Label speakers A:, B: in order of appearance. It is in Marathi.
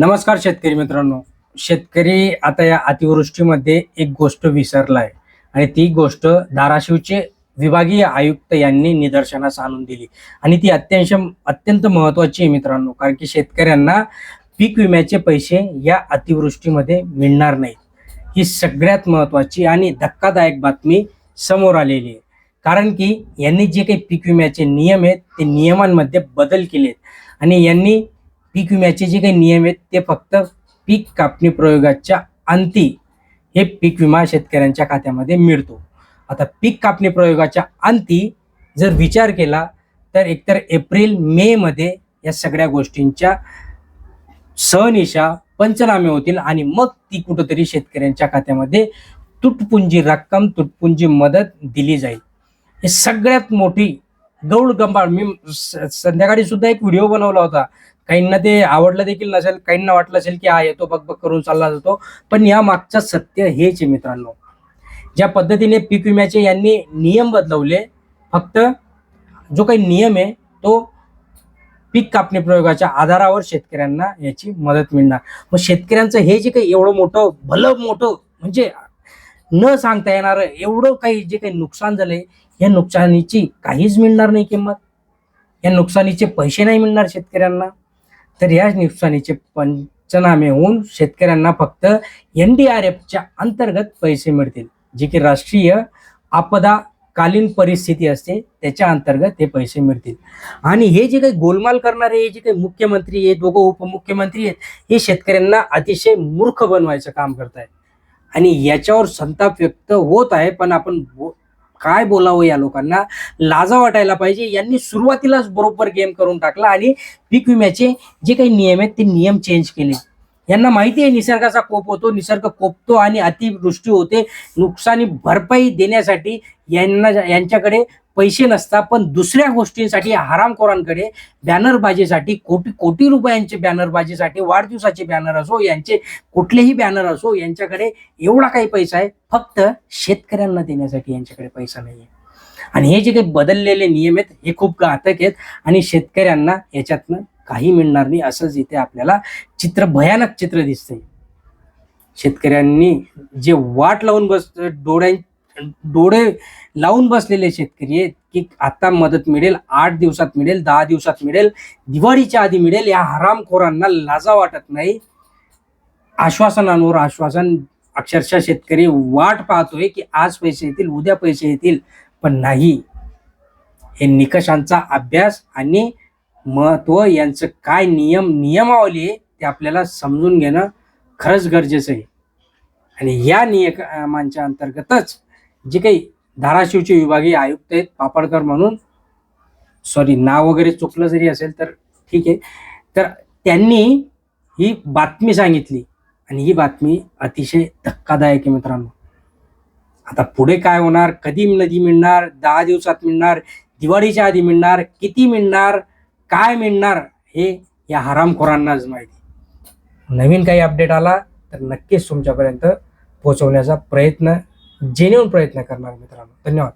A: नमस्कार शेतकरी मित्रांनो. शेतकरी आता या अतिवृष्टीमध्ये एक गोष्ट विसरलाय आणि ती गोष्ट धाराशिवचे विभागीय आयुक्त यांनी निदर्शनास आणून दिली. आणि ती अत्यंत अत्यंत महत्वाची आहे मित्रांनो कारण की शेतकऱ्यांना पीक विम्याचे पैसे या अतिवृष्टीमध्ये मिळणार नाहीत. ही सगळ्यात महत्वाची आणि धक्कादायक बातमी समोर आलेली आहे. कारण की यांनी जे काही पीक विम्याचे नियम आहेत ते नियमांमध्ये बदल केलेत. आणि यांनी पीक विम्याचे जे काही नियम आहेत ते फक्त पीक कापणी प्रयोगाच्या अंती हे पीक विमा शेतकऱ्यांच्या खात्यामध्ये मिळतो. आता पीक कापणी प्रयोगाच्या अंती जर विचार केला तर एकतर एप्रिल मे मध्ये या सगळ्या गोष्टींच्या सहनिशा पंचनामे होतील आणि मग ती कुठंतरी शेतकऱ्यांच्या खात्यामध्ये तुटपुंजी रक्कम तुटपुंजी मदत दिली जाईल. हे सगळ्यात मोठी गौड गंबाळ मी संध्याकाळी सुद्धा एक व्हिडिओ बनवला होता. काहींना ते आवडलं देखील नसेल काहींना वाटलं असेल की हा येतो बघ बघ करून चालला जातो. पण या मागचं सत्य हेच आहे मित्रांनो. ज्या पद्धतीने पीक विम्याचे यांनी नियम बदलवले फक्त जो काही नियम आहे तो पीक कापणी प्रयोगाच्या आधारावर शेतकऱ्यांना याची मदत मिळणार. मग शेतकऱ्यांचं हे जे काही एवढं मोठं भलं मोठं म्हणजे न सांगता येणार एवढं काही जे काही नुकसान झालंय या नुकसानीची काहीच मिळणार नाही किंमत. या नुकसानीचे पैसे नाही मिळणार शेतकऱ्यांना. तर या नुकसानीचे पंचनामे होऊन शेतकऱ्यांना फक्त एन डी आर एफच्या अंतर्गत पैसे मिळतील जे की राष्ट्रीय आपदाकालीन परिस्थिती असते त्याच्या अंतर्गत हे पैसे मिळतील. आणि हे जे काही गोलमाल करणारे हे जे काही मुख्यमंत्री आहेत दोघं उपमुख्यमंत्री आहेत हे शेतकऱ्यांना अतिशय मूर्ख बनवायचं काम करत आहेत आणि याच्यावर संताप व्यक्त होत आहे पण आपण बो- काय बोलावं या लोकांना? लाजा वाटायला पाहिजे. यांनी सुरुवातीलाच बरोबर गेम करून टाकला आणि पीक विम्याचे जे काही नियम आहेत ते नियम चेंज केले. यांना माहिती आहे निसर्गाचा कोप होतो निसर्ग कोपतो आणि अतिवृष्टी होते. नुकसानी भरपाई देण्यासाठी यांना यांच्याकडे पैसे नसतात पण दुसऱ्या गोष्टींसाठी हरामखोरांकडे बॅनरबाजीसाठी कोटी कोटी रुपयांचे बॅनरबाजीसाठी वाढदिवसाचे बॅनर असो यांचे कुठलेही बॅनर असो यांच्याकडे एवढा काही पैसा आहे फक्त शेतकऱ्यांना देण्यासाठी यांच्याकडे पैसा नाही आहे आणि हे जे काही बदललेले नियम आहेत हे खूप घातक आहेत आणि शेतकऱ्यांना याच्यातनं काही मिळणार नाही असंच इथे आपल्याला चित्र भयानक चित्र दिसतंय. शेतकऱ्यांनी जे वाट लावून बस डोळ्यां डोळे लावून बसलेले शेतकरी आहेत की आता मदत मिळेल आठ दिवसात मिळेल दहा दिवसात मिळेल दिवाळीच्या आधी मिळेल या हरामखोरांना लाजा वाटत नाही. आश्वासनांवर आश्वासन अक्षरशः शेतकरी वाट पाहतोय की आज पैसे येतील उद्या पैसे येतील पण नाही. हे निकषांचा अभ्यास आणि महत्त्व यांचं काय नियम नियमावली आहे ते आपल्याला समजून घेणं खरंच गरजेचं आहे. आणि या नियमांच्या अंतर्गतच जे काही धाराशिवचे विभागीय आयुक्त आहेत पापडकर म्हणून सॉरी नाव वगैरे चुकलं जरी असेल तर ठीक आहे. तर त्यांनी ही बातमी सांगितली आणि ही बातमी अतिशय धक्कादायक आहे मित्रांनो. आता पुढे काय होणार? कधी नदी मिळणार? दहा दिवसात मिळणार? दिवाळीच्या आधी मिळणार? किती मिळणार? काय मिळणार हे या हरामखोरांनाच माहिती. नवीन काही अपडेट आला तर नक्कीच तुमच्यापर्यंत पोहोचवण्याचा प्रयत्न जेन्युन प्रयत्न करणार मित्रांनो. धन्यवाद.